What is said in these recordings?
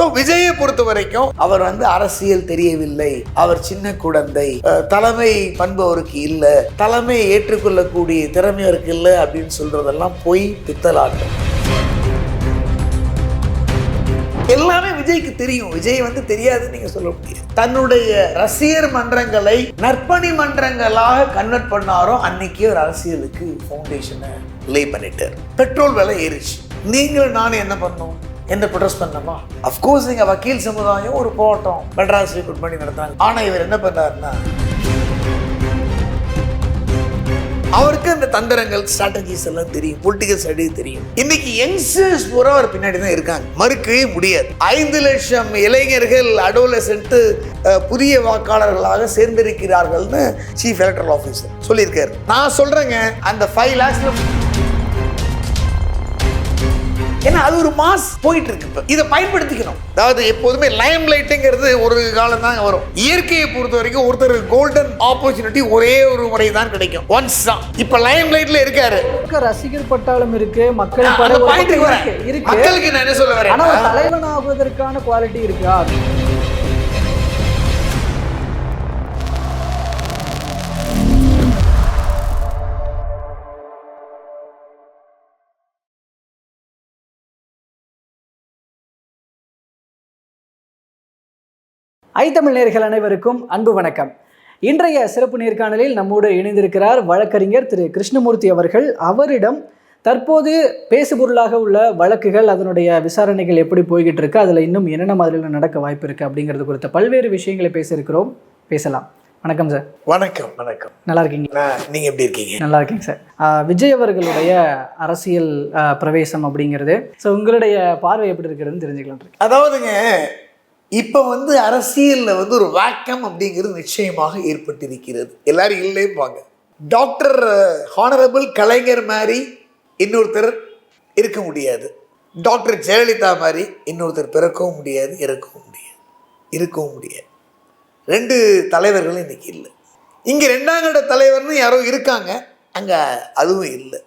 So விஜயை பொறுத்த வரைக்கும் அவர் வந்து அரசியல் தெரியவில்லை. அவர் சின்ன குழந்தை. தலைமை பண்பு அவருக்கு இல்லை. தலைமை ஏற்றுக்கொள்ளக்கூடிய திறமை அவருக்கு இல்லை அப்படின்னு சொல்றதெல்லாம் பொய் பித்தலாட்டம் எல்லாமே விஜய்க்கு தெரியும். விஜய் வந்து தெரியாதுன்னு நீங்க சொல்ல முடியாது. தன்னுடைய ரசிகர் மன்றங்களை நற்பணி மன்றங்களாக கன்வெர்ட் பண்ணாரோ அன்னைக்கு ஒரு அரசியலுக்கு ஃபவுண்டேஷனை லே பண்ணிட்டார். பெட்ரோல் விலை ஏறிச்சு. நீங்கள் நானும் என்ன பண்ணோம்? எந்த ப்ரொடெஸ்ட் பண்ணோமா அஃப்கோர்ஸ் நீங்க வக்கீல் சமுதாயம் ஒரு போராட்டம். மெட்ராஸ் ஹைகோர்ட் பண்ணி நடத்தாங்க ஆனால் இவர் என்ன பண்ணாருன்னா அவருக்கு அந்த தந்திரங்கள் ஸ்ட்ராட்டஜிஸ் எல்லாம் தெரியும். பொலிட்டிக்கல் ஸ்ட்ராட்டஜி தெரியும். இன்னைக்கு யங்ஸ்டர்ஸ் பூரா அவர் பின்னாடி தான் இருக்காங்க. மறுக்கவே முடியாது. ஐந்து லட்சம் இளைஞர்கள் அடோலசென்ட் புதிய வாக்காளர்களாக சேர்ந்திருக்கிறார்கள்னு சீஃப் எலக்ட்ரல் ஆஃபீஸர் சொல்லியிருக்காரு. நான் சொல்றேங்க அந்த ஃபைவ் லேக்ஸ்ல ஏன்னா அது ஒரு மாஸ் போயிட்டு இருக்கு இப்போ. இதை பயன்படுத்திக்கணும். அதாவது எப்போதுமே லைம் லைட்டுங்கிறது ஒரு காலம் தான் வரும். இயற்கையை பொறுத்த வரைக்கும் ஒருத்தர் கோல்டன் ஆப்பர்ச்சுனிட்டி ஒரே ஒரு முறை தான் கிடைக்கும். ஒன்ஸ் தான். இப்போ லைம் லைட்ல இருக்காரு ரசிகர் பட்டாளம் இருக்கு மக்கள் மக்களுக்கு நான் என்ன சொல்ல வரேன் தலைவன் ஆகுவதற்கான குவாலிட்டி இருக்கா? ஐ தமிழ் நேர்கள் அனைவருக்கும் அன்பு வணக்கம். இன்றைய சிறப்பு நேர்காணலில் நம்மோடு இணைந்திருக்கிறார் வழக்கறிஞர் திரு கிருஷ்ணமூர்த்தி அவர்கள். அவரிடம் தற்போது பேசுபொருளாக உள்ள வழக்குகள் அதனுடைய விசாரணைகள் எப்படி போய்கிட்டு இருக்கு அதில் இன்னும் என்னென்ன மாதிரிலாம் நடக்க வாய்ப்பு இருக்கு அப்படிங்கிறது குறித்த பல்வேறு விஷயங்களை பேச இருக்கிறோம் பேசலாம். வணக்கம் சார். வணக்கம் வணக்கம். நல்லா இருக்கீங்க? நீங்க எப்படி இருக்கீங்க? நல்லா இருக்கேங்க சார். விஜய் அவர்களுடைய அரசியல் பிரவேசம் அப்படிங்கிறது. ஸோ உங்களுடைய பார்வை எப்படி இருக்கிறதுன்னு தெரிஞ்சுக்கலாம் அதாவதுங்க இப்போ வந்து அரசியலில் வந்து ஒரு வாக்கம் அப்படிங்கிறது நிச்சயமாக ஏற்பட்டிருக்கிறது. எல்லாரும் இல்லைப்பாங்க டாக்டர் ஹானரபிள் கலைஞர் மாதிரி இன்னொருத்தர் இருக்க முடியாது. டாக்டர் ஜெயலலிதா மாதிரி இன்னொருத்தர் பிறக்கவும் முடியாது இறக்கவும் முடியாது இருக்கவும் முடியாது. ரெண்டு தலைவர்களும் இன்றைக்கி இல்லை. இங்கே ரெண்டாம் கட்ட தலைவர்னு யாரோ இருக்காங்க. அங்கே அதுவும் இல்லை.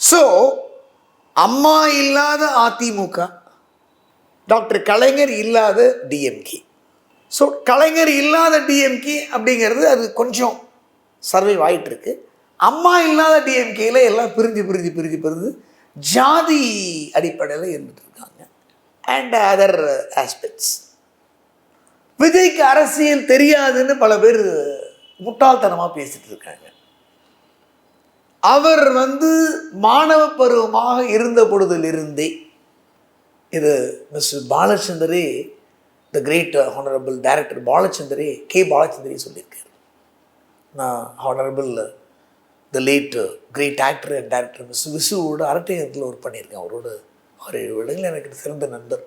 ஸோ அம்மா இல்லாத அதிமுக டாக்டர் கலைஞர் இல்லாத டிஎம்கே ஸோ கலைஞர் இல்லாத டிஎம்கே அப்படிங்கிறது அது கொஞ்சம் சர்வைவ் ஆகிட்டுருக்கு அம்மா இல்லாத டிஎம்கேயில் எல்லாம் பிரிஞ்சு பிரிஞ்சு பிரிஞ்சு பிரிஞ்சு ஜாதி அடிப்படையில் இருந்துட்டுருக்காங்க அண்ட் அதர் ஆஸ்பெக்ட்ஸ் விஜய்க்கு அரசியல் தெரியாதுன்னு பல பேர் முட்டாள்தனமாக பேசிட்டு இருக்காங்க. அவர் வந்து மாணவ பருவமாக இருந்த பொழுதிலிருந்தே இது மிஸ் பாலச்சந்தரே த கிரேட் ஹானரபிள் டைரக்டர் பாலச்சந்தரே கே பாலச்சந்தரே சொல்லியிருக்காரு. நான் honourable the late great actor and director Mr விசுவோட அரட்டையத்தில் ஒர்க் பண்ணியிருக்கேன். அவரோட ஆறு ஏழு எனக்கு சிறந்த நண்பர்.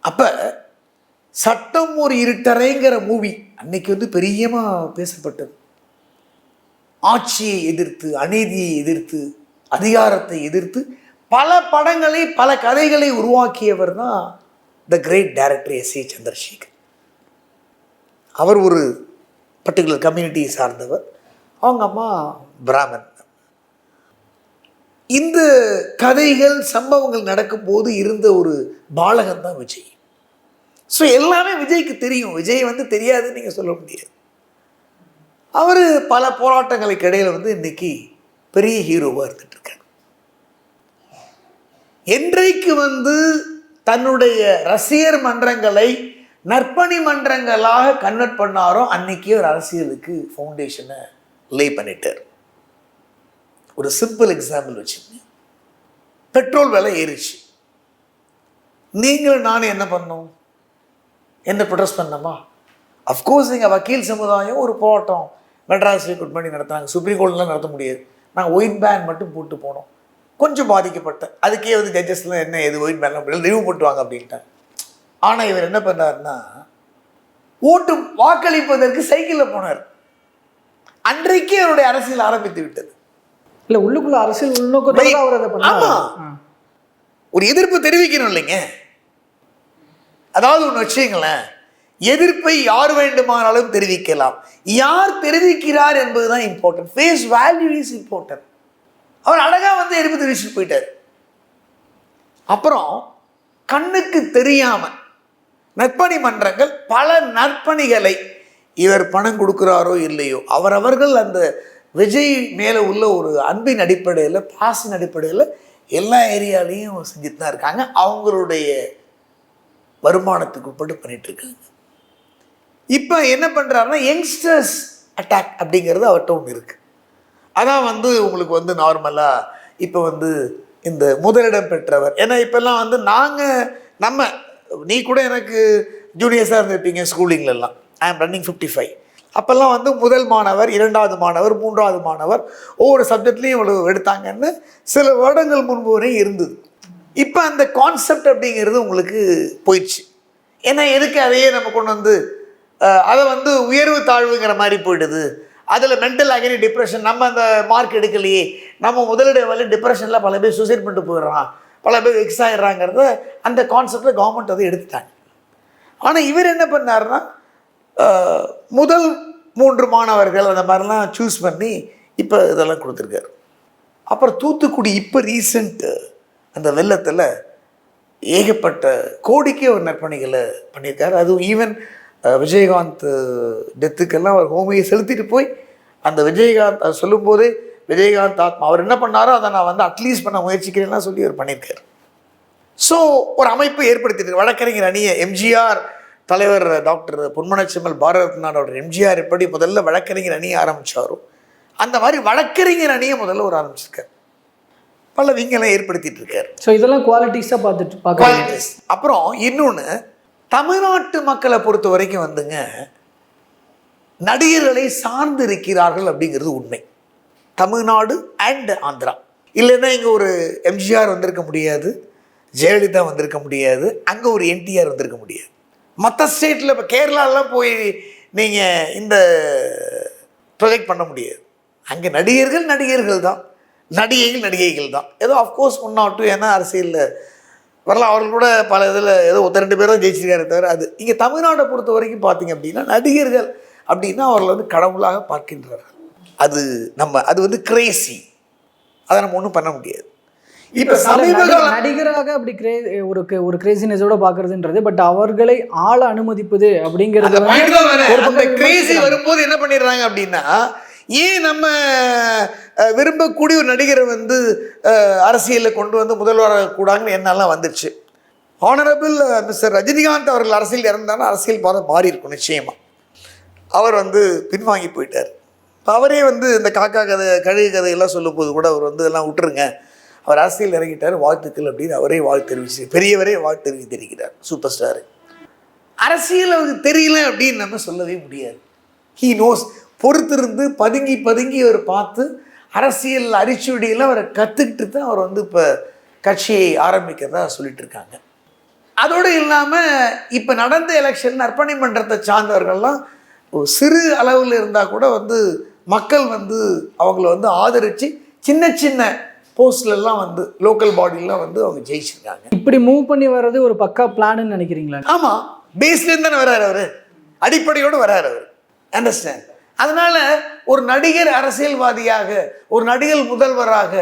அப்போ சட்டம் ஒரு இருட்டறைங்கிற மூவி அன்னைக்கு வந்து பெரியமாக பேசப்பட்டது. ஆட்சியை எதிர்த்து அநீதியை எதிர்த்து அதிகாரத்தை எதிர்த்து பல படங்களை பல கதைகளை உருவாக்கியவர் தான் the great director S A Chandrasekhar. அவர் ஒரு பர்டிகுலர் கம்யூனிட்டியை சார்ந்தவர். அவங்க அம்மா பிராமன் இந்த கதைகள் சம்பவங்கள் நடக்கும்போது இருந்த ஒரு பாலகன் தான் விஜய். ஸோ எல்லாமே விஜய்க்கு தெரியும். விஜய் வந்து தெரியாதுன்னு நீங்கள் சொல்ல முடியாது. அவர் பல போராட்டங்களுக்கு இடையில் வந்து இன்னைக்கு பெரிய ஹீரோவாக இருந்துட்டு என்றைக்கு வந்து தன்னுடைய ரசிகர் மன்றங்களை நற்பணி மன்றங்களாக கன்வெர்ட் பண்ணாரோ அன்னைக்கே ஒரு அரசியலுக்கு ஃபவுண்டேஷனை லே பண்ணிட்டார். ஒரு சிம்பிள் எக்ஸாம்பிள் வச்சுருந்தேன் பெட்ரோல் விலை ஏறிச்சு நீங்களும் நானும் என்ன பண்ணோம்? என்ன ப்ரொடெஸ்ட் பண்ணோமா? அஃப்கோர்ஸ் எங்கள் வக்கீல் சமுதாயம் ஒரு போராட்டம். மெட்ராஸ் குட் பண்ணி நடத்துனாங்க. சுப்ரீம் கோர்ட்லாம் நடத்த முடியாது. நாங்கள் ஒயிட் பேன் மட்டும் போட்டு போனோம். கொஞ்சம் பாதிக்கப்பட்டேன் அதுக்கே வந்து ஜட்ஜஸ்லாம் என்ன எது ஒயிட் பேன்லாம் அப்படி ரிவ்யூ போட்டுவாங்க அப்படின்ட்டாங்க. ஆனால் இவர் என்ன பண்ணாருன்னா ஓட்டு வாக்களிப்பதற்கு சைக்கிளில் போனார். அன்றைக்கே அவருடைய அரசியல் ஆரம்பித்து விட்டது. இல்ல உள்ளுக்குள்ள அரசியல் உள்நோக்கத்தோட அவர் அதை ஆமா. பண்ணாரு ஒரு எதிர்ப்பு தெரிவிக்கணும் இல்லைங்க. அதாவது ஒன்று வச்சுங்களேன் எதிர்ப்பை யார் வேண்டுமானாலும் தெரிவிக்கலாம். யார் தெரிவிக்கிறார் என்பதுதான் important face value is important அவர் அழகாக வந்து எதிர்ப்பு தெரிவிச்சுட்டு போயிட்டார். அப்புறம் கண்ணுக்கு தெரியாமல் நற்பணி மன்றங்கள் பல நற்பணிகளை இவர் பணம் கொடுக்குறாரோ இல்லையோ அவரவர்கள் அந்த விஜய் மேலே உள்ள ஒரு அன்பின் அடிப்படையில் பாசின் அடிப்படையில் எல்லா ஏரியாலையும் செஞ்சுட்டு தான் இருக்காங்க. அவங்களுடைய வருமானத்துக்கு உட்பட்டு பண்ணிகிட்ருக்காங்க இருக்காங்க. இப்போ என்ன பண்ணுறாருன்னா யங்ஸ்டர்ஸ் அட்டாக் அப்படிங்கிறது அவர்கிட்ட ஒன்று இருக்குது அதான் வந்து உங்களுக்கு வந்து நார்மலாக இப்போ வந்து இந்த முதலிடம் பெற்றவர். ஏன்னா இப்போல்லாம் வந்து நாங்கள் நம்ம நீ கூட எனக்கு ஜூனியர்ஸாக இருந்திருப்பீங்க ஸ்கூலிங்லலாம் ஐ ஆம் ரன்னிங் ஃபிஃப்டி ஃபைவ் அப்போல்லாம் வந்து முதல் மாணவர் இரண்டாவது மாணவர் மூன்றாவது மாணவர் ஒவ்வொரு சப்ஜெக்ட்லேயும் இவ்வளவு எடுத்தாங்கன்னு சில வருடங்கள் முன்பு வரை இருந்தது. இப்போ அந்த கான்செப்ட் அப்படிங்கிறது உங்களுக்கு போயிடுச்சு. ஏன்னா எதுக்கு அதையே நம்ம கொண்டு வந்து அதை வந்து உயர்வு தாழ்வுங்கிற மாதிரி போயிடுது. அதில் மென்டல் அகனி டிப்ரெஷன் நம்ம அந்த மார்க் எடுக்கலையே. நம்ம முதலிட வேலை டிப்ரெஷனில் பல பேர் சூசைட் பண்ணிட்டு போயிடுறான். பல பேர் எக்ஸ் ஆகிடுறாங்கிறத அந்த கான்செப்டில் கவர்மெண்ட் அதை எடுத்துட்டாங்க. ஆனால் இவர் என்ன பண்ணாருன்னா முதல் மூன்று மாணவர்கள் அந்த மாதிரிலாம் சூஸ் பண்ணி இப்போ இதெல்லாம் கொடுத்துருக்காரு. அப்புறம் தூத்துக்குடி இப்போ ரீசெண்ட்டு அந்த வெள்ளத்தில் ஏகப்பட்ட கோடிக்கே ஒரு நற்பணிகளை பண்ணியிருக்காரு. அதுவும் ஈவன் விஜயகாந்த் டெத்துக்கெல்லாம் அவர் ஹோமியை செலுத்திட்டு போய் அந்த விஜயகாந்த் அது சொல்லும்போதே விஜயகாந்த் ஆத்மா அவர் என்ன பண்ணாரோ அதை நான் வந்து அட்லீஸ்ட் பண்ண முயற்சிக்கிறேன்லாம் சொல்லி அவர் பண்ணியிருக்காரு. ஸோ ஒரு அமைப்பு ஏற்படுத்திட்டு வழக்கறிஞர் அணியை எம்ஜிஆர் தலைவர் டாக்டர் பொன்மனச்சிம்மல் பாரத் நாடோட எம்ஜிஆர் எப்படி முதல்ல வழக்கறிஞர் அணியை ஆரம்பிச்சாரோ அந்த மாதிரி வழக்கறிஞர் அணியை முதல்ல ஒரு ஆரம்பிச்சிருக்காரு. பல விங்கெல்லாம் ஏற்படுத்திட்டு இருக்காரு. ஸோ இதெல்லாம் குவாலிட்டிஸாக பார்த்துட்டு குவாலிட்டிஸ் அப்புறம் இன்னொன்று தமிழ்நாட்டு மக்களை பொறுத்த வரைக்கும் வந்துங்க நடிகர்களை சார்ந்து இருக்கிறார்கள் அப்படிங்கிறது உண்மை. தமிழ்நாடு அண்ட் ஆந்திரா. இல்லைன்னா இங்கே ஒரு எம்ஜிஆர் வந்திருக்க முடியாது ஜெயலலிதா வந்திருக்க முடியாது அங்கே ஒரு என்டிஆர் வந்திருக்க முடியாது. மற்ற ஸ்டேட்டில் இப்போ கேரளாலாம் போய் நீங்கள் இந்த ப்ரொஜெக்ட் பண்ண முடியாது. அங்கே நடிகர்கள் நடிகர்கள் தான் நடிகைகள் நடிகைகள் தான். ஏதோ அஃப்கோர்ஸ் ஒன் ஆர் டூ ஏன்னா அரசியலில் வரலாம் அவர்கள் கூட பல இதில் ஏதோ ஒருத்தர் ரெண்டு பேரும் ஜெயிச்சிருக்காரு தவிர அது. இங்கே தமிழ்நாட்டை பொறுத்த வரைக்கும் பார்த்தீங்க அப்படின்னா நடிகர்கள் அப்படின்னா அவர்கள் வந்து கடவுளாக பார்க்கின்றார்கள். அது நம்ம அது வந்து கிரேசி அதை நம்ம ஒன்றும் பண்ண முடியாது. இப்போ சமீப நடிகராக அப்படி கிரே ஒரு ஒரு கிரேசினஸோட பார்க்கறதுன்றது பட் அவர்களை ஆள அனுமதிப்பது அப்படிங்கிறது. வரும்போது என்ன பண்ணிடுறாங்க அப்படின்னா ஏன் நம்ம விரும்பக்கூடிய ஒரு நடிகரை வந்து அரசியலில் கொண்டு வந்து முதல்வராக கூடாங்கன்னு என்னெல்லாம் வந்துடுச்சு ஹானரபிள் மிஸ்டர் ரஜினிகாந்த் அவர்கள் அரசியல் இறந்தாலும் அரசியல் பாதம் மாறி இருக்கும் நிச்சயமாக அவர் வந்து பின்வாங்கி போயிட்டார். அவரே வந்து இந்த காக்கா கதை கழுகு கதையெல்லாம் சொல்லும்போது கூட அவர் வந்து எல்லாம் விட்டுருங்க. அவர் அரசியல் இறங்கிட்டார் வாழ்த்துக்கள் அப்படின்னு அவரே வாழ்த்து தெரிவிச்சு பெரியவரே வாழ்த்து தெரிவித்திருக்கிறார் சூப்பர் ஸ்டார். அரசியல் அவருக்கு தெரியல அப்படின்னு நம்ம சொல்லவே முடியாது. ஹீ நோஸ் பொறுத்திருந்து பதுங்கி பதுங்கி அவர் பார்த்து அரசியல் அரிச்சுவடியில் அவரை கற்றுக்கிட்டு தான் அவர் வந்து இப்போ கட்சியை ஆரம்பிக்கிறதா சொல்லிட்டு இருக்காங்க அதோடு இல்லாமல் இப்போ நடந்த எலெக்ஷன் நற்பணி மன்றத்தை சார்ந்தவர்கள்லாம் சிறு அளவில் இருந்தால் கூட வந்து மக்கள் வந்து அவங்கள வந்து ஆதரித்து சின்ன சின்ன போஸ்ட்லலாம் வந்து லோக்கல் பாடிலாம் வந்து அவங்க ஜெயிச்சிருக்காங்க. இப்படி மூவ் பண்ணி வர்றது ஒரு பக்கா பிளான்னு நினைக்கிறீங்களா? ஆமாம் பேஸ்லேருந்து தானே வராரு அவர். அடிப்படையோடு வராரு அவர். அண்டர்ஸ்டாண்ட் அதனால ஒரு நடிகர் அரசியல்வாதியாக ஒரு நடிகர் முதல்வராக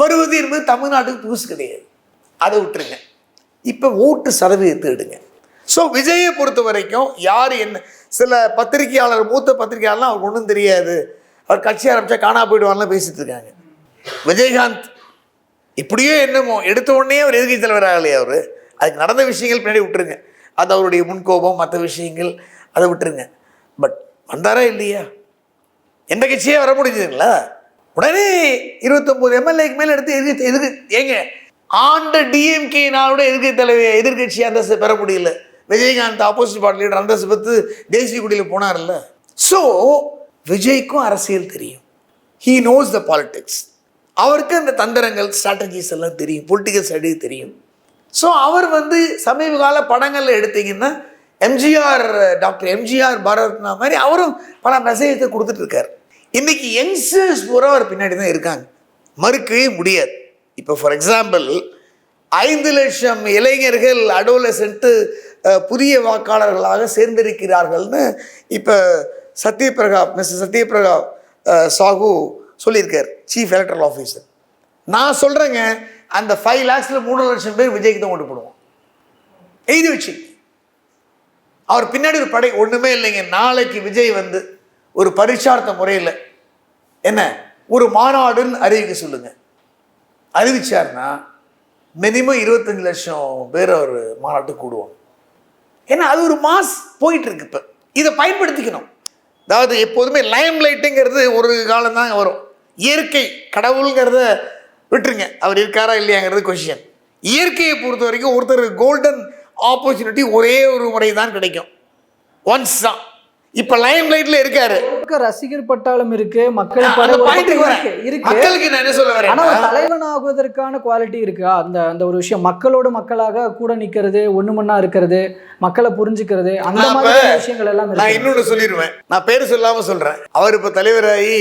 வருவது என்பது தமிழ்நாட்டுக்கு புதுசு கிடையாது. அதை விட்டுருங்க. இப்போ ஓட்டு சதவீதத்தை எடுங்க. ஸோ விஜயை பொறுத்த வரைக்கும் யார் என்ன சில பத்திரிகையாளர் மூத்த பத்திரிகையாளர்லாம் அவருக்கு ஒன்றும் தெரியாது. அவர் கட்சி ஆரம்பித்தா காணா போயிடுவான்லாம் பேசிட்டு இருக்காங்க. விஜயகாந்த் இப்படியே என்னமோ எடுத்த உடனே அவர் எதிர்கட்சி தலைவர் ஆகலையே அவர். அதுக்கு நடந்த விஷயங்கள் பின்னாடி விட்டுருங்க. அது அவருடைய முன்கோபம் மற்ற விஷயங்கள் அதை விட்டுருங்க. பட் வந்தாரா இல்லையா? எந்த கட்சியே வர முடிஞ்சதுங்களா? உடனே இருபத்தொம்போது எம்எல்ஏக்கு மேலே எடுத்து எதிர்த்து எதிர்க்கு ஏங்க ஆண்ட டிஎம்கேனாலோட எதிர்க்கட்சி தலைவர் எதிர்கட்சி அந்தஸ்து பெற முடியல. விஜயகாந்த் ஆப்போசிட் பார்ட்டி லீடர் அந்தஸ்து பெற்று தேசிய குடியில் போனார்ல. ஸோ விஜய்க்கும் அரசியல் தெரியும். ஹீ நோஸ் த பாலிடிக்ஸ் அவருக்கு அந்த தந்திரங்கள் ஸ்ட்ராட்டஜிஸ் எல்லாம் தெரியும். பொலிட்டிக்கல் ஸ்ட்ராட்டஜி தெரியும். ஸோ அவர் வந்து சமீப கால படங்களில் எடுத்தீங்கன்னா எம்ஜிஆர் டாக்டர் எம்ஜிஆர் பாரத்னா மாதிரி அவரும் பல மெசேஜத்தை கொடுத்துட்டு இன்றைக்கி இன்னைக்கு யங்ஸ்டர்ஸ் பூரா அவர் பின்னாடி தான் இருக்காங்க. மறுக்கவே முடியாது. இப்போ ஃபார் எக்ஸாம்பிள் ஐந்து லட்சம் இளைஞர்கள் அடோலசென்ட்டு புதிய வாக்காளர்களாக சேர்ந்திருக்கிறார்கள்னு இப்போ சத்யபிரகா மிஸ்டர் சத்யபிரகா சாகு சொல்லியிருக்கார் சீஃப் எலக்ட்ரல் ஆஃபீஸர் நான் சொல்கிறேங்க அந்த ஃபைவ் லேக்ஸில் மூணு லட்சம் பேர் விஜய்க்கு தான் ஓட்டு போடுவோம். எழுதி வச்சு. அவர் பின்னாடி ஒரு படை ஒன்றுமே இல்லைங்க. நாளைக்கு விஜய் வந்து ஒரு பரிசார்த்த முறையில் என்ன? ஒரு மாநாடுன்னு அறிவிக்க சொல்லுங்க. அறிவிச்சார்னா மினிமம் இருபத்தஞ்சு லட்சம் பேர் அவர் மாநாட்டு கூடுவாங்க. ஏன்னா அது ஒரு மாஸ் போயிட்டு இருக்கு இப்போ. இதை பயன்படுத்திக்கணும். அதாவது எப்போதுமே லைம் லைட்டுங்கிறது ஒரு காலம் தான் வரும். இயற்கை கடவுளுங்கிறத விட்டுருங்க. அவர் இருக்காரா இல்லையாங்கிறது கொஷின் இயற்கையை பொறுத்த வரைக்கும் ஒருத்தர் கோல்டன் ஆப்பர்ச்சுனிட்டி ஒரே ஒரு முறை தான் கிடைக்கும். ஒன்ஸ் தான். இப்போ லைம் லைட்ல இருக்காரு. ரசிகர் பட்டாளம் இருக்கு மக்கள் மக்களுக்கு நான் என்ன சொல்ல ஆனா வரேன் தலைவன் ஆகுவதற்கான குவாலிட்டி இருக்கா? அந்த அந்த ஒரு விஷயம் மக்களோட மக்களாக கூட நிக்கிறது ஒண்ணு மண்ணா இருக்கிறது மக்களை புரிஞ்சுக்கிறது அந்த மாதிரி விஷயங்கள் எல்லாம் நான் இன்னொன்று சொல்லிடுவேன் நான் பேர் சொல்லாம சொல்றேன். அவர் இப்போ தலைவராகி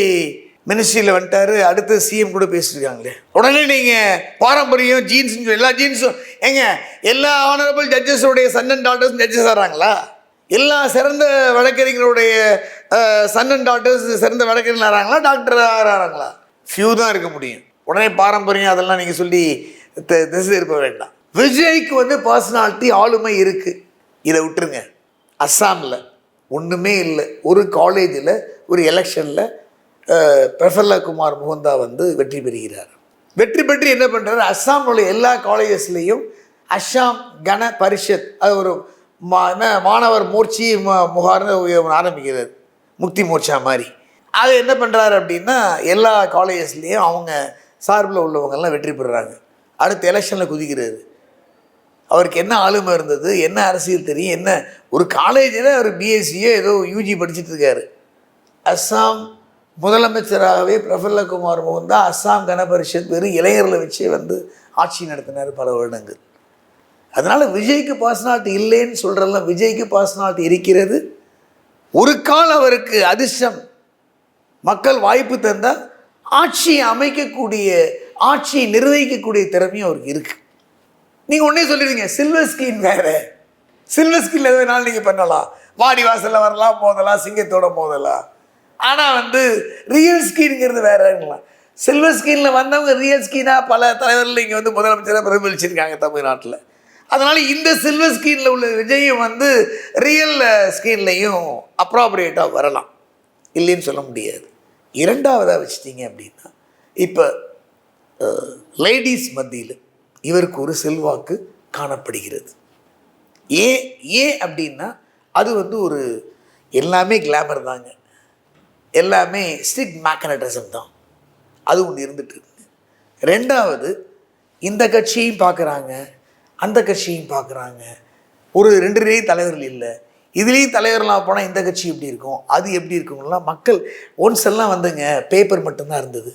மினிஸ்ட்ரியில் வந்துட்டாரு அடுத்து சிஎம் கூட பேசியிருக்காங்களே உடனே நீங்கள் பாரம்பரியம் ஜீன்ஸ் எல்லா ஜீன்ஸும் ஏங்க எல்லா ஆனரபிள் ஜட்ஜஸோடைய சன் அண்ட் டாட்டர்ஸ் ஜட்ஜஸ் ஆகிறாங்களா எல்லா சிறந்த வழக்கறிஞருடைய சன் அண்ட் டாட்டர்ஸ் சிறந்த வழக்கறிஞர் ஆகிறாங்களா டாக்டர் ஆகிறாங்களா ஃபியூ தான் இருக்க முடியும். உடனே பாரம்பரியம் அதெல்லாம் நீங்கள் சொல்லி திசை இருக்க வேண்டாம். விஜய்க்கு வந்து பர்சனாலிட்டி ஆளுமை இருக்குது இதை விட்டுருங்க. அஸ்ஸாமில் ஒன்றுமே இல்லை. ஒரு காலேஜில் ஒரு எலெக்ஷனில் பிரஃபல்லா குமார் முகுந்தா வந்து வெற்றி பெறுகிறார். வெற்றி பெற்று என்ன பண்ணுறாரு அஸ்ஸாம் உள்ள எல்லா காலேஜஸ்லேயும் அஸ்ஸாம் கன பரிஷத் அது ஒரு மா என்ன மாணவர் மூர்ச்சி ம- முகார்னு ஆரம்பிக்கிறார் முக்தி மோர்ச்சா மாதிரி. அது என்ன பண்ணுறாரு அப்படின்னா எல்லா காலேஜஸ்லேயும் அவங்க சார்பில் உள்ளவங்கெல்லாம் வெற்றி பெறுறாங்க. அடுத்த எலெக்ஷனில் குதிக்கிறாரு. அவருக்கு என்ன ஆளுமை இருந்தது? என்ன அரசியல் தெரியும்? என்ன ஒரு காலேஜில் அவர் பிஎஸ்சியோ ஏதோ யூஜி படிச்சிட்டு இருக்காரு. அஸ்ஸாம் முதலமைச்சராகவே பிரஃபுல்லகுமார் மோகன் தான் அஸ்ஸாம் கனபரிஷத் வெறும் இளைஞர்களை வச்சே வந்து ஆட்சி நடத்தினார் பல வருடங்கள். அதனால் விஜய்க்கு பர்சனாலிட்டி இல்லைன்னு சொல்கிறதெல்லாம் விஜய்க்கு பர்சனாலிட்டி இருக்கிறது. ஒரு கால் அவருக்கு அதிர்ஷ்டம். மக்கள் வாய்ப்பு தந்தால் ஆட்சியை அமைக்கக்கூடிய ஆட்சியை நிர்வகிக்கக்கூடிய திறமையும் அவருக்கு இருக்குது நீங்கள் ஒன்றே சொல்லிடுங்க சில்வர் ஸ்கிரீன் வேறு. சில்வர் ஸ்கிரீன் எது வேணாலும் நீங்கள் பண்ணலாம். வாடி வாசலில் வரலாம் மோதலாம் சிங்கத்தோட மோதலாம். ஆனால் வந்து ரியல் ஸ்கீனுங்கிறது வேறங்களாம் சில்வர் ஸ்கீனில் வந்தவங்க ரியல் ஸ்கீனாக பல தலைவர்கள் இங்கே வந்து முதலமைச்சராக பிரதிபலிச்சிருக்காங்க தமிழ்நாட்டில். அதனால் இந்த சில்வர் ஸ்கீனில் உள்ள விஜயும் வந்து ரியல் ஸ்கீன்லேயும் அப்ராப்ரியேட்டாக வரலாம். இல்லைன்னு சொல்ல முடியாது. இரண்டாவதாக வச்சிட்டிங்க அப்படின்னா இப்போ லேடிஸ் மத்தியில் இவருக்கு ஒரு செல்வாக்கு காணப்படுகிறது. ஏன் ஏன் அப்படின்னா அது வந்து ஒரு எல்லாமே கிளாமர் தாங்க. எல்லாமே ஸ்டிக் மேக்கனட்டிசம் தான். அது ஒன்று இருந்துட்டு இருக்கு. ரெண்டாவது இந்த கட்சியையும் பார்க்குறாங்க அந்த கட்சியையும் பார்க்குறாங்க ஒரு ரெண்டு தலைவர்கள் இல்லை. இதுலேயும் தலைவர்லாம் போனால் இந்த கட்சி எப்படி இருக்கும்? அது எப்படி இருக்குங்கலாம் மக்கள் ஒன்ஸ் எல்லாம் வந்துங்க பேப்பர் மட்டும்தான் இருந்தது.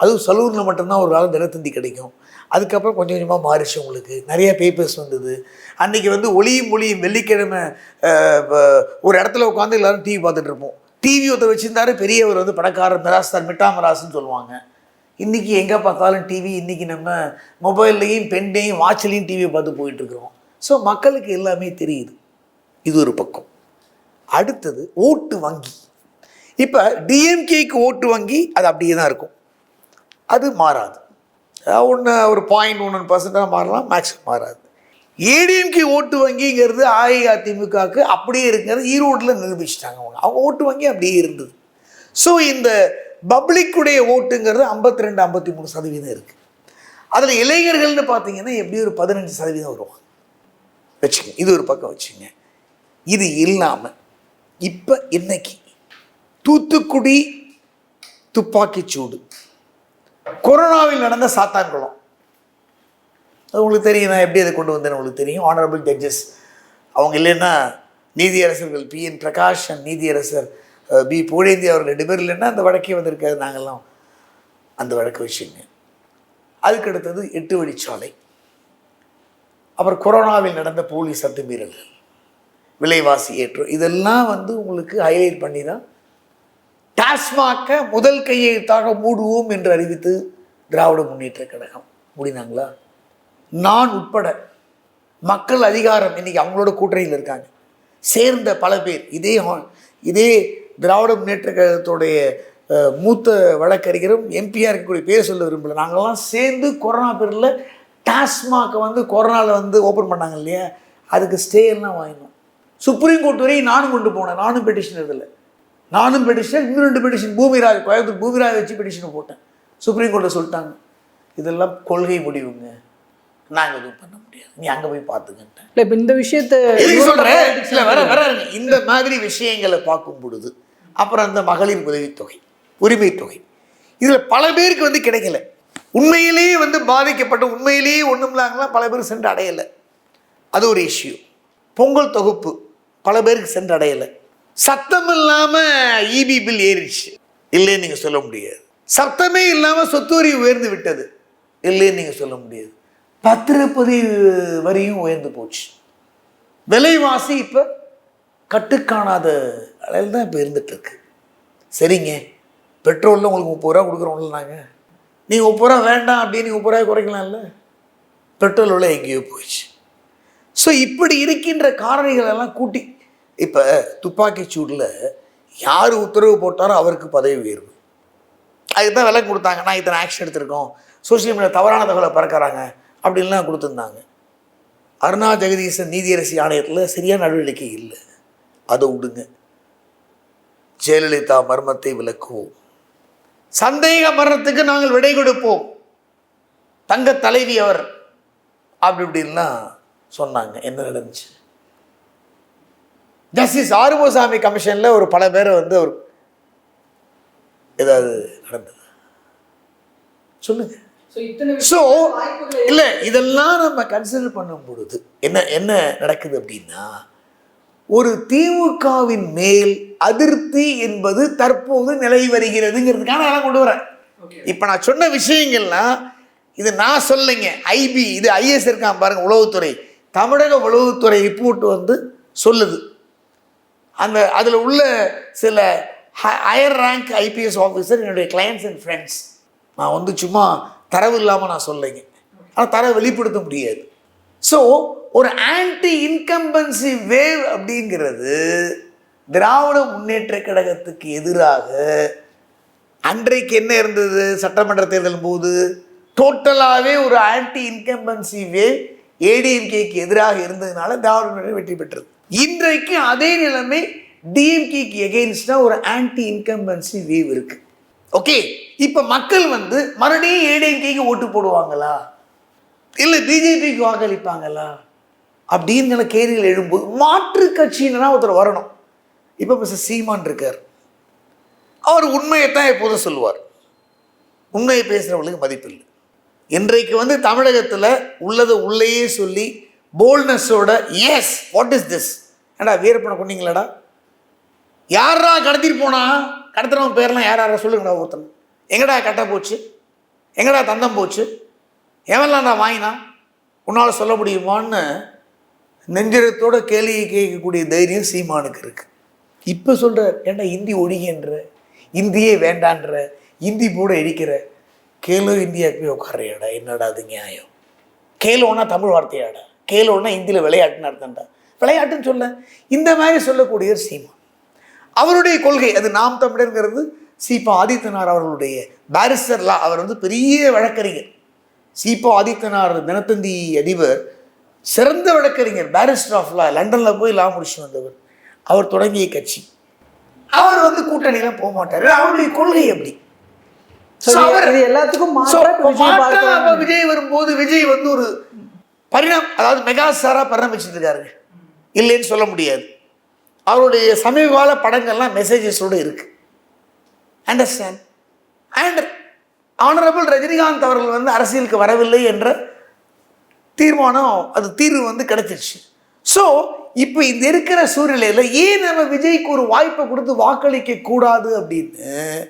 அதுவும் சலூரில் மட்டும்தான் ஒரு காலம் தினத்தந்தி கிடைக்கும். அதுக்கப்புறம் கொஞ்சம் கொஞ்சமாக மாறிச்சு உங்களுக்கு. நிறைய பேப்பர்ஸ் வந்தது. அன்றைக்கி வந்து ஒளியும் மொழியும் வெள்ளிக்கிழமை ஒரு இடத்துல உட்காந்து எல்லாரும் டிவி பார்த்துட்ருப்போம் டிவி ஒருத்தர் வச்சுருந்தாரு பெரியவர் வந்து பணக்காரர் மிராஸ்தார் மிட்டா மிராஸ்ன்னு சொல்லுவாங்க. இன்றைக்கி எங்கே பார்த்தாலும் டிவி இன்றைக்கி நம்ம மொபைல்லையும் பெண்டையும் வாட்ச்லேயும் டிவியை பார்த்து போயிட்டுருக்குறோம். ஸோ மக்களுக்கு எல்லாமே தெரியுது. இது ஒரு பக்கம். அடுத்தது ஓட்டு வங்கி. இப்போ டிஎம்கேக்கு ஓட்டு வங்கி அது அப்படியே தான் இருக்கும். அது மாறாது. ஒன்று ஒரு பாயிண்ட் ஒன்று பர்சன்டாக மாறலாம் மேக்ஸிமம் மாறாது. ஏடிஎம்கே ஓட்டு வங்கிங்கிறது அஇஅதிமுகவுக்கு அப்படியே இருக்கிறது ஈரோட்டில் நிரூபிச்சிட்டாங்க அவங்க. அவங்க ஓட்டு வங்கி அப்படியே இருந்தது. ஸோ இந்த பப்ளிக்குடைய ஓட்டுங்கிறது ஐம்பத்தி ரெண்டு ஐம்பத்தி மூணு சதவீதம் இருக்குது அதில் இளைஞர்கள்னு பார்த்தீங்கன்னா எப்படி ஒரு பதினஞ்சு சதவீதம் வருவாங்க. வச்சுங்க இது ஒரு பக்கம் வச்சுங்க. இது இல்லாமல் இப்போ இன்னைக்கு தூத்துக்குடி துப்பாக்கிச்சூடு கொரோனாவில் நடந்த சாத்தான்குளம். அது உங்களுக்கு தெரியும். நான் எப்படி அதை கொண்டு வந்தேன்னு உங்களுக்கு தெரியும். ஆனரபிள் ஜட்ஜஸ் அவங்க இல்லைன்னா நீதியரசர்கள் பி. என். பிரகாஷ் நீதியரசர் பி. புகழேந்தி அவர்கள் ரெண்டு பேர் இல்லைன்னா அந்த வழக்கே வந்திருக்காது. நாங்கள்லாம் அந்த வழக்கு வச்சுங்க. அதுக்கடுத்தது எட்டு வழிச்சாலை. அப்புறம் கொரோனாவில் நடந்த போலீஸ் அத்துமீறல்கள். விலைவாசி ஏற்றம். இதெல்லாம் வந்து உங்களுக்கு ஹைலைட் பண்ணி தான் டாஸ்மாக்கை முதல் கையெழுத்தாக மூடுவோம் என்று அறிவித்து திராவிட முன்னேற்ற கழகம். முடினாங்களா நான் உட்பட மக்கள் அதிகாரம் இன்னைக்கு அவங்களோட கூட்டணியில் இருக்காங்க. சேர்ந்த பல பேர். இதே ஹா- இதே திராவிட முன்னேற்ற கழகத்துடைய மூத்த வழக்கறிஞரும் எம்பியாக இருக்கக்கூடிய பேர் சொல்ல விரும்பல. நாங்கள்லாம் சேர்ந்து கொரோனா பேரில் டாஸ்மாகை வந்து கொரோனாவில் வந்து ஓப்பன் பண்ணாங்க இல்லையா? அதுக்கு ஸ்டே எல்லாம் வாங்கினோம். சுப்ரீம் கோர்ட் வரையும் நானும் கொண்டு போனேன். நானும் பெட்டிஷன் இதில் நானும் பெட்டிஷன் இன்னும் ரெண்டு பெட்டிஷன் பூமிராஜ் கோயம்புத்தூர் பூமிராஜ் வச்சு பெட்டிஷனை போட்டேன். சுப்ரீம் கோர்ட்டில் சொல்லிட்டாங்க. இதெல்லாம் கொள்கை முடிவுங்க. நாங்கள் எதுவும் பண்ண முடியாது. நீ அங்கே போய் பார்த்துக்கிட்டேன் இல்லை இப்போ இந்த விஷயத்தை சொல்கிறேன் வர வர இந்த மாதிரி விஷயங்களை பார்க்கும் பொழுது அப்புறம் அந்த மகளிர் உதவித்தொகை உரிமை தொகை. இதில் பல பேருக்கு வந்து கிடைக்கல. உண்மையிலேயே வந்து பாதிக்கப்பட்ட உண்மையிலேயே ஒன்றும் இல்லாங்கலாம் பல பேர் சென்று அடையலை. அது ஒரு இஷ்யூ பொங்கல் தொகுப்பு பல பேருக்கு சென்று அடையலை. சத்தம் இல்லாமல் இபி பில் ஏறிடுச்சு. இல்லைன்னு நீங்கள் சொல்ல முடியாது. சத்தமே இல்லாமல் சொத்து வரி உயர்ந்து விட்டது. இல்லைன்னு நீங்கள் சொல்ல முடியாது. பத்திரப்பதிவு வரியும் உயர்ந்து போச்சு. விலைவாசி இப்போ கட்டுக்காணாத அளவில் தான் இப்போ இருந்துகிட்ருக்கு சரிங்க பெட்ரோலில் உங்களுக்கு முப்பது ரூபா கொடுக்குறோம்ல நாங்கள் நீங்கள் முப்பது ரூபா வேண்டாம் அப்படின்னு முப்பது ரூபாய் குறைக்கலாம்ல. பெட்ரோல் விலை எங்கேயோ போயிடுச்சு. ஸோ இப்படி இருக்கின்ற காரணிகள் எல்லாம் கூட்டி இப்போ துப்பாக்கி சூடில் யார் உத்தரவு போட்டாரோ அவருக்கு பதவி உயர்வு. அதுக்கு தான் விலை கொடுத்தாங்க. நான் இத்தனை ஆக்ஷன் எடுத்திருக்கோம். சோஷியல் மீடியா தவறான தகவலை பறக்கிறாங்க அப்படின்லாம் கொடுத்துருந்தாங்க. அருணா ஜெகதீசன் நீதியரசி ஆணையத்தில் சரியான நடவடிக்கை இல்லை. அதை விடுங்க. ஜெயலலிதா மர்மத்தை விளக்குவோம். சந்தேக மரணத்துக்கு நாங்கள் விடை கொடுப்போம். தங்க தலைவி அவர். அப்படி இப்படின்லாம் சொன்னாங்க. என்ன நடந்துச்சு? ஜஸ்டிஸ் ஆறுமுகசாமி கமிஷனில் ஒரு பல பேரை வந்து அவர் ஏதாவது நடந்தது? சொல்லுங்கள் ஸோ இல்லை இதெல்லாம் நம்ம கன்சிடர் பண்ணும் பொழுது என்ன என்ன நடக்குது அப்படின்னா ஒரு திமுகவின் மேல் அதிருப்தி என்பது தற்போது நிலை வருகிறதுங்கிறதுக்காக நான் கொண்டு வரேன். இப்போ நான் சொன்ன விஷயங்கள்லாம் இது நான் சொல்லைங்க ஐபி இது ஐஎஸ் இருக்கான் பாருங்க உளவுத்துறை. தமிழக உளவுத்துறை ரிப்போர்ட் வந்து சொல்லுது. அந்த அதில் உள்ள சில ஹையர் ரேங்க் ஐபிஎஸ் ஆஃபீஸர் என்னுடைய கிளையண்ட்ஸ் அண்ட் ஃப்ரெண்ட்ஸ் நான் வந்து சும்மா தரவு இல்லாமல் நான் சொல்லைங்க ஆனால் தரவை வெளிப்படுத்த முடியாது. ஸோ ஒரு ஆன்டி இன்கம்பன்சி வேவ் அப்படிங்கிறது திராவிட முன்னேற்ற கழகத்துக்கு எதிராக அன்றைக்கு என்ன இருந்தது? சட்டமன்ற தேர்தல் போது டோட்டலாகவே ஒரு ஆன்டி இன்கம்பன்சி வேவ் ஏடிஎம்கேக்கு எதிராக இருந்ததுனால திராவிட முன்னேற்றம் வெற்றி பெற்றது. இன்றைக்கு அதே நிலைமை டிஎம்கேக்கு எகெயின்ஸ்டாக ஒரு ஆன்டி இன்கம்பன்சி வேவ் இருக்குது ஓகே இப்போ மக்கள் வந்து மறுபடியும் ஏடிஎம்கேக்கு ஓட்டு போடுவாங்களா? இல்லை பிஜேபிக்கு வாக்களிப்பாங்களா? அப்படிங்கிற கேள்விகள் எழும்போது மாற்று கட்சின்னா ஒருத்தர் வரணும். இப்போ மிஸ்டர் சீமான் இருக்கார். அவர் உண்மையை தான் எப்போதும் சொல்லுவார். உண்மையை பேசுகிறவங்களுக்கு மதிப்பில்லை. இன்றைக்கு வந்து தமிழகத்தில் உள்ளதை உள்ளேயே சொல்லி போல்னஸோட எஸ் வாட் இஸ் திஸ் ஏடா வீரப்பனை கொண்டீங்களாடா யாரா கடத்திட்டு போனா? கடத்துறவன் பேர்லாம் யார் யாரா சொல்லுங்கடா ஒருத்தன் எங்கடா கட்ட போச்சு? எங்கடா தந்தம் போச்சு? எவன்லாம் நான் வாங்கினான் உன்னால் சொல்ல முடியுமான்னு நெஞ்சிடத்தோட கேள்வி கேட்கக்கூடிய தைரியம் சீமானுக்கு இருக்குது இப்போ சொல்கிற ஏன்டா இந்தி ஒழிகின்ற இந்தியே வேண்டான்ற? இந்தி கூட இடிக்கிற? கேலோ இந்தியாவுக்கு போய் உட்காரையாடா என்னடா அது நியாயம்? கேலோன்னா தமிழ் வார்த்தையாடா? கேலோன்னா இந்தியில் விளையாட்டுன்னு அர்த்தம்டா? விளையாட்டுன்னு சொல்ல இந்த மாதிரி சொல்லக்கூடிய சீமா அவருடைய கொள்கை அது நாம் தமிழருங்கிறது சீபா ஆதித்தனார் அவர்களுடைய பாரிஸ்டர்லாம் அவர் வந்து பெரிய வழக்கறிஞர். சீபா ஆதித்தனார் தினத்தந்தி அதிபர் சிறந்த வழக்கறிஞர் பாரிஸ்டர் ஆஃப் லா லண்டனில் போய் லா முடிச்சு வந்தவர். அவர் தொடங்கிய கட்சி. அவர் வந்து கூட்டணியெல்லாம் போக மாட்டார். அவருடைய கொள்கை அப்படி இது எல்லாத்துக்கும் விஜய் வரும்போது விஜய் வந்து ஒரு பரிணாம் அதாவது மெகா ஸ்டாரா பரிணமிச்சிட்டு இருக்காருங்க இல்லைன்னு சொல்ல முடியாது. அவருடைய சமீபகால படங்கள்லாம் மெசேஜஸோடு இருக்கு. அண்டர்ஸ்டாண்ட் அண்ட் ஆனரபிள் ரஜினிகாந்த் அவர்கள் வந்து அரசியலுக்கு வரவில்லை என்ற தீர்மானம் அது தீர்வு வந்து கிடைச்சிருச்சு. ஸோ இப்போ இந்த இருக்கிற சூழ்நிலையில் ஏன் நம்ம விஜய்க்கு ஒரு வாய்ப்பை கொடுத்து வாக்களிக்க கூடாது அப்படின்னு?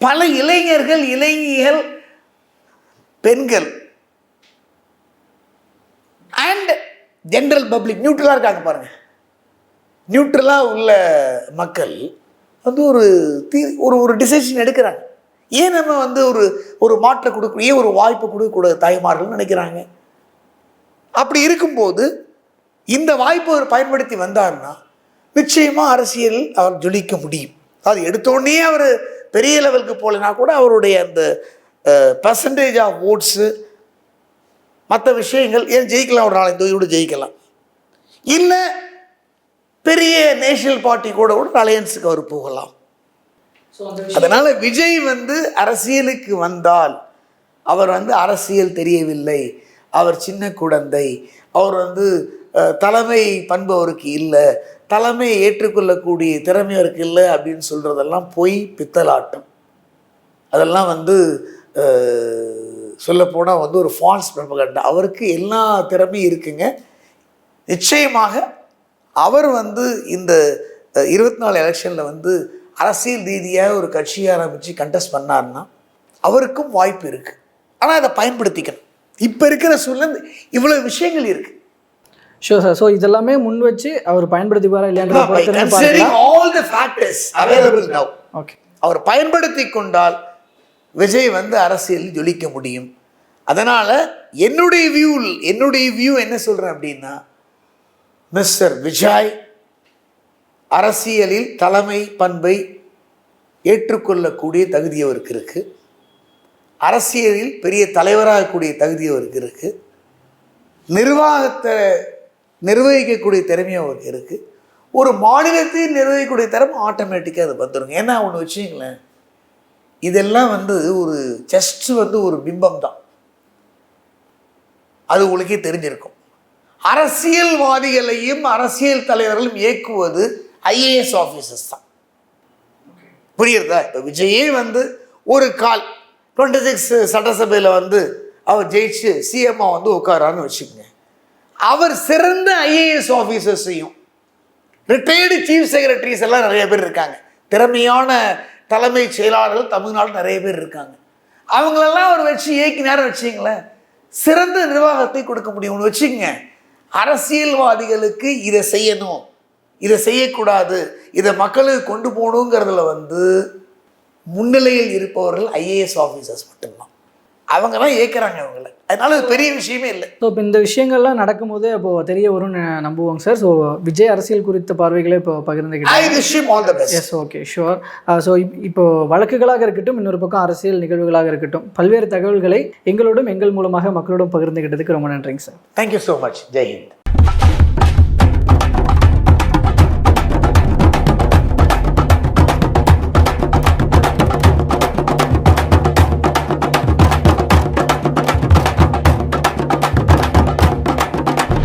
பல இளைஞர்கள் இளைஞர்கள் பெண்கள் அண்ட் ஜென்ரல் பப்ளிக் நியூட்ரலாக இருக்காங்க பாருங்கள் நியூட்ரலாக உள்ள மக்கள் வந்து ஒரு தீ ஒரு ஒரு டிசிஷன் எடுக்கிறாங்க. ஏன் நம்ம வந்து ஒரு ஒரு மாற்றை கொடுக்க ஏன் ஒரு வாய்ப்பு கொடுக்கக்கூடாது தாய்மார்கள்னு நினைக்கிறாங்க? அப்படி இருக்கும்போது இந்த வாய்ப்பை அவர் பயன்படுத்தி வந்தார்னா நிச்சயமாக அரசியல் அவர் ஜொலிக்க முடியும். அது எடுத்தோடனே அவர் பெரிய லெவலுக்கு போகலைன்னா கூட அவருடைய அந்த பர்சன்டேஜ் ஆஃப் ஓட்ஸு மற்ற விஷயங்கள் ஏன் ஜெயிக்கலாம்? ஒரு நாலஞ்சு தொகுதியோடு ஜெயிக்கலாம். இல்லை பெரிய நேஷனல் பார்ட்டி கூட கூட அலையன்ஸுக்கு அவர் போகலாம். அதனால விஜய் வந்து அரசியலுக்கு வந்தால் அவர் வந்து அரசியல் தெரியவில்லை. அவர் சின்ன குழந்தை. அவர் வந்து தலைமை பண்பு அவருக்கு இல்லை. தலைமையை ஏற்றுக்கொள்ளக்கூடிய திறமை அவருக்கு இல்லை அப்படின்னு சொல்றதெல்லாம் பொய் பித்தலாட்டம். அதெல்லாம் வந்து சொல்லப்போனால் வந்து ஒரு ஃபால்ஸ் ப்ரொபகண்டா அவருக்கு எல்லா திறமையும் இருக்குங்க. நிச்சயமாக அவர் வந்து இந்த இருபத்தி நாலு எலெக்ஷனில் வந்து அரசியல் ரீதியாக ஒரு கட்சியை ஆரம்பித்து கண்டெஸ்ட் பண்ணார்னா அவருக்கும் வாய்ப்பு இருக்குது ஆனால் அதை பயன்படுத்திக்கணும். இப்போ இருக்கிற சூழ்நிலை இவ்வளோ விஷயங்கள் இருக்குது ஷோ சார் ஸோ இதெல்லாமே முன் வச்சு அவர் பயன்படுத்திப்பாரா நவ் ஓகே அவர் பயன்படுத்தி கொண்டால் விஜய் வந்து அரசியலில் ஜொலிக்க முடியும். அதனால் என்னுடைய வியூ என்னுடைய வியூ என்ன சொல்கிறேன் அப்படின்னா மிஸ்டர் விஜய் அரசியலில் தலைமை பண்பை ஏற்றுக்கொள்ளக்கூடிய தகுதி அவருக்கு இருக்கு. அரசியலில் பெரிய தலைவராகக்கூடிய தகுதி அவருக்கு இருக்கு. நிர்வாகத்தை நிர்வகிக்கக்கூடிய திறமை அவருக்கு இருக்கு. ஒரு மாநிலத்தையும் நிர்வகிக்கக்கூடிய திறமை ஆட்டோமேட்டிக்காக அது வந்துருங்க. ஏன்னா ஒன்று வச்சுங்களேன் இதெல்லாம் வந்து ஒரு ஜஸ்ட் வந்து ஒரு பிம்பம் தான். அது உங்களுக்கே தெரிஞ்சிருக்கும். அரசியல்வாதிகளையும் அரசியல் தலைவர்களும் இயக்குவது ஐஏஎஸ் ஆஃபீஸர்ஸ் தான். புரியுறதா இப்போ விஜயே வந்து ஒரு கால் டுவெண்ட்டி சிக்ஸ் சட்டசபையில் வந்து அவர் ஜெயிச்சு சிஎம்மா வந்து உட்காரான்னு வச்சுக்கோங்க. அவர் சிறந்த ஐஏஎஸ் ஆஃபீஸர்ஸையும் ரிட்டையர்டு சீஃப் செக்ரட்டரிஸ் எல்லாம் நிறைய பேர் இருக்காங்க. திறமையான தலைமைச் செயலாளர்கள் தமிழ்நாடு நிறைய பேர் இருக்காங்க. அவங்களெல்லாம் அவர் வச்சு இயக்கினார் வச்சிங்களேன் சிறந்த நிர்வாகத்தை கொடுக்க முடியும்னு வச்சுக்கங்க. அரசியல்வாதிகளுக்கு இதை செய்யணும். இதை செய்யக்கூடாது. இதை மக்களுக்கு கொண்டு போகணுங்கிறதுல வந்து முன்னிலையில் இருப்பவர்கள் ஐஏஎஸ் ஆஃபீஸர்ஸ் மட்டும்தான். அவங்கெல்லாம் இயக்குறாங்க அவங்கள அதனால அது பெரிய விஷயமே இல்லை. ஸோ இப்போ இந்த விஷயங்கள்லாம் நடக்கும்போது இப்போ தெரிய வரும்னு நம்புவோங்க சார். ஸோ விஜய் அரசியல் குறித்த பார்வைகளை இப்போ பகிர்ந்துக்கிட்டேன் எஸ் ஓகே ஷுவர் ஸோ இப்போ வழக்குகளாக இருக்கட்டும் இன்னொரு பக்கம் அரசியல் நிகழ்வுகளாக இருக்கட்டும் பல்வேறு தகவல்களை எங்களோடும் எங்கள் மூலமாக மக்களோடும் பகிர்ந்துக்கிட்டதுக்கு ரொம்ப நன்றிங்க sir. Thank you so much Jai Hind